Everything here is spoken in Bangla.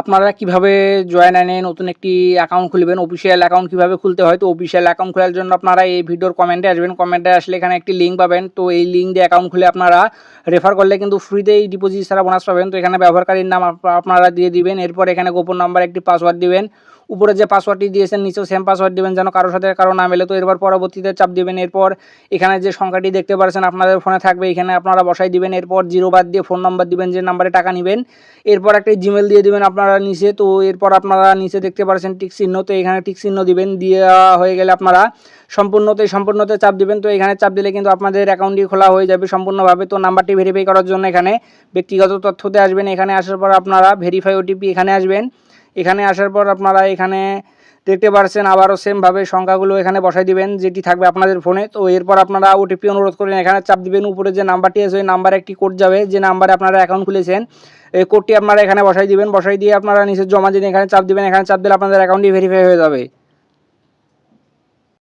আপনারা কীভাবে জয়েন আনে নতুন একটি অ্যাকাউন্ট খুলবেন অফিসিয়াল অ্যাকাউন্ট কীভাবে খুলতে হয়, তো অফিসিয়াল অ্যাকাউন্ট খোলার জন্য আপনারা এই ভিডিওর কমেন্টে আসবেন। কমেন্টে আসলে এখানে একটি লিঙ্ক পাবেন, তো এই লিঙ্ক দিয়ে অ্যাকাউন্ট খুলে আপনারা রেফার করলে কিন্তু ফ্রিতেই ডিপোজিট ছাড়া বোনাস পাবেন। তো এখানে ব্যবহারকারীর নাম আপনারা দিয়ে দিবেন। এরপর এখানে গোপন নাম্বার একটি পাসওয়ার্ড দিবেন। উপরে যে পাসওয়ার্ডটি দিয়েছেন, নিচেও সেম পাসওয়ার্ড দিবেন যেন কারোর সাথে কারও না মেলে। তো এরপর পরবর্তীতে চাপ দিবেন। এরপর এখানে যে সংখ্যাটি দেখতে পাচ্ছেন আপনাদের ফোনে থাকবে। এখানে আপনারা বসাই দিবেন। এরপর জিরো বাদ দিয়ে ফোন নাম্বার দিবেন, যে নাম্বারে টাকা নেবেন। এরপর একটা জিমেল দিয়ে দিবেন আপনারা নিচে। তো এরপর আপনারা নিচে দেখতে পাচ্ছেন টিক চিহ্ন। তো এখানে টিক চিহ্ন দিবেন। দেওয়া হয়ে গেলে আপনারা সম্পূর্ণতে সম্পূর্ণতে চাপ দিবেন। তো এখানে চাপ দিলে কিন্তু আপনাদের অ্যাকাউন্টটি খোলা হয়ে যাবে সম্পূর্ণভাবে। তো নাম্বারটি ভেরিফাই করার জন্য এখানে ব্যক্তিগত তথ্যতে আসবেন। এখানে আসার পর আপনারা ভেরিফাই ওটিপি এখানে আসবেন। এখানে আসার পর আপনারা এখানে দেখতে পাচ্ছেন আবারও সেমভাবে সংখ্যাগুলো এখানে বসাই দিবেন, যেটি থাকবে আপনাদের ফোনে তো এরপর আপনারা ওটিপি অনুরোধ করেন, এখানে চাপ দিবেন। উপরে যে নাম্বারটি আছে, ওই নাম্বারে একটি কোড যাবে। যে নাম্বারে আপনারা অ্যাকাউন্ট খুলেছেন, এই কোডটি আপনারা এখানে বসাই দিবেন। বসাই দিয়ে আপনারা নিচে জমা দিন এখানে চাপ দিবেন। এখানে চাপ দিলে আপনাদের অ্যাকাউন্টটি ভেরিফাই হয়ে যাবে।